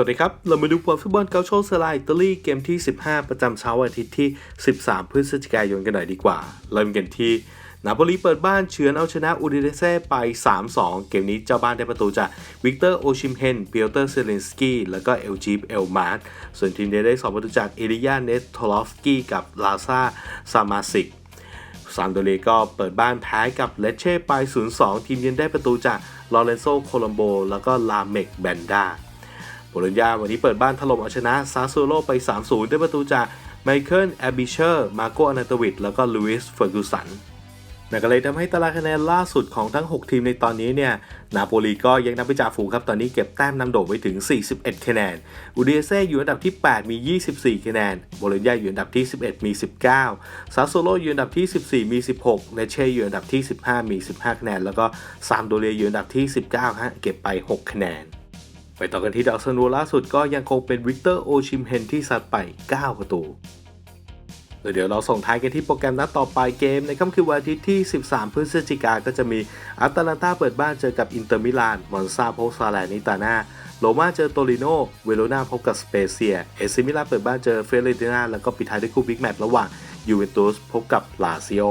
วัสดีครับ เรามาดูบอลฟุตบอลเกาโชเซอร์ไลอิตาลีเกมที่ 15 ประจำเช้าวันอาทิตย์ที่ 13 พฤศจิกายนกันหน่อยดีกว่า เริ่มกันที่นาโปลีเปิดบ้านเฉือนเอาชนะอูดิเนเซ่ไป 3-2 เกมนี้เจ้าบ้านได้ประตูจากวิกเตอร์โอชิมเฮนเปียเตอร์เซเลนสกี้แล้วก็เอลจีฟเอลมาร์ส่วนทีมเดได้ 2 ประตูจากเอริยาเนสโทลอฟสกี้กับลาซาซามาซิกซานโดเรก็เปิดบ้านแพ้กับเลเช่ไป 0-2 ทีมเยือนได้ประตูจากลอเรนโซโคลัมโบแล้วก็ลาเมกแบนดา โบโลญญาวันนี้เปิดบ้านถล่มเอาชนะซาซูโลไป 3-0 ด้วยประตูจากไมเคิลแอบิเชอร์ มาโกอนาโตวิดแล้วก็ลูอิสเฟอร์กูสันนั่นก็เลยทำให้ตารางคะแนนล่าสุดของทั้ง 6 ทีมในตอนนี้เนี่ย นาโปลีก็ยังนำไปจ่าฝูงครับ ตอนนี้เก็บแต้มนำโด่งไปถึง 41 คะแนน อูดิเอเซ่อยู่อันดับที่ 8 มี 24 คะแนน โบโลญญาอยู่อันดับที่ 11 มี 19 ซาโซโลอยู่อันดับที่ 14 มี 16เลเช่อยู่อันดับที่ 15 มี 15 คะแนน แล้วก็ซามโดเรียอยู่อันดับที่ 19ฮะ เก็บไป 6 คะแนน ไปต่อกันที่ดาวซันโวล่าสุดก็ยังคงเป็นวิกเตอร์โอชิมเฮนที่ซัดไป 9 ประตูเดี๋ยวเราส่งท้ายกันที่โปรแกรมนัดต่อไปเกม ในค่ำคืนวันอาทิตย์ที่ 13 พฤศจิกาก็จะมีอัตแลนตาเปิดบ้านเจอกับอินเตอร์มิลานมอนซาพบซาแลนิตาน่าโรม่าเจอโตริโนเวโรนาพบกับสเปเซีย เอซิมิลานเปิดบ้านเจอเฟเรติน่าแล้วก็ปิดท้ายด้วยคู่บิ๊กแมตช์ระหว่างยูเวนตุสพบกับลาซิโอ